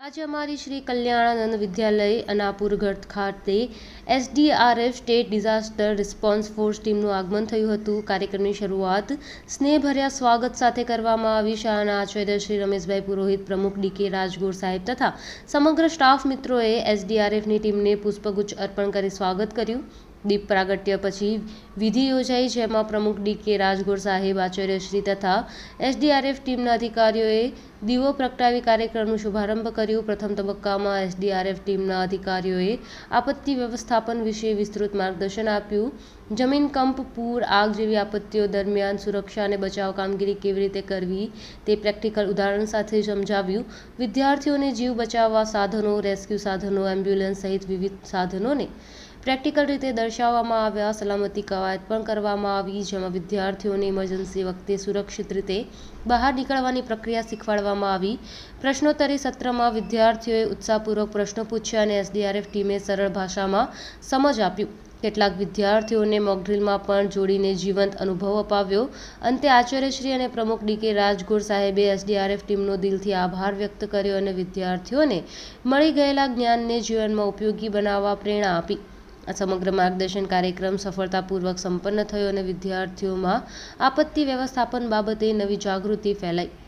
આજે અમારી શ્રી કલ્યાણાનંદ વિદ્યાલય અનાપુરગઢ ખાતે SDRF state disaster response force ટીમનું આગમન થયું હતું. કાર્યક્રમની શરૂઆત સ્નેહભર્યા સ્વાગત સાથે કરવામાં આવી. શાળાના આચાર્ય શ્રી રમેશભાઈ પુરોહિત, પ્રમુખ ડીકે રાજગોર સાહેબ તથા સમગ્ર સ્ટાફ મિત્રોએ એસડીઆરએફની ટીમને પુષ્પગુચ્છ અર્પણ કરી સ્વાગત કર્યું. દીપ પ્રાગટ્ય પછી વિધિ યોજાઈ જેમાં પ્રમુખ ડીકે રાજગોર સાહેબ આચાર્યશ્રી તથા એસડીઆરએફ ટીમના અધિકારીઓએ દીવો પ્રગટાવી કાર્યક્રમનો શુભારંભ કર્યો. પ્રથમ તબક્કામાં એસડીઆરએફ ટીમના અધિકારીઓએ આપત્તિ વ્યવસ્થાપન વિશે વિસ્તૃત માર્ગદર્શન આપ્યું. જમીન કંપ, પૂર, આગ જેવી આપત્તિઓ દરમિયાન સુરક્ષા અને બચાવ કામગીરી કેવી રીતે કરવી તે પ્રેક્ટિકલ ઉદાહરણ સાથે સમજાવ્યું. વિદ્યાર્થીઓને જીવ બચાવવા સાધનો, રેસ્ક્યુ સાધનો, એમ્બ્યુલન્સ સહિત વિવિધ સાધનોને પ્રેક્ટિકલ રીતે દર્શાવવામાં આવ્યા, સલામતી કવાયત પણ કરવામાં આવી, જેમાં વિદ્યાર્થીઓને ઇમરજન્સી વખતે સુરક્ષિત રીતે બહાર નીકળવાની પ્રક્રિયા શીખવાડવામાં આવી. પ્રશ્નોત્તરી સત્રમાં વિદ્યાર્થીઓએ ઉત્સાહપૂર્વક પ્રશ્નો પૂછ્યા અને એસડીઆરએફ ટીમે સરળ ભાષામાં સમજ આપ્યું. કેટલાક વિદ્યાર્થીઓને મોકડ્રીલમાં પણ જોડીને જીવંત અનુભવ અપાવ્યો. અંતે આચાર્યશ્રી અને પ્રમુખ ડીકે રાજગોર સાહેબે એસડીઆરએફ ટીમનો દિલથી આભાર વ્યક્ત કર્યો અને વિદ્યાર્થીઓને મળી ગયેલા જ્ઞાનને જીવનમાં ઉપયોગી બનાવવા પ્રેરણા આપી. આ સમગ્ર માર્ગદર્શન કાર્યક્રમ સફળતાપૂર્વક સંપન્ન થયો અને વિદ્યાર્થીઓમાં આપત્તિ વ્યવસ્થાપન બાબતે નવી જાગૃતિ ફેલાઈ.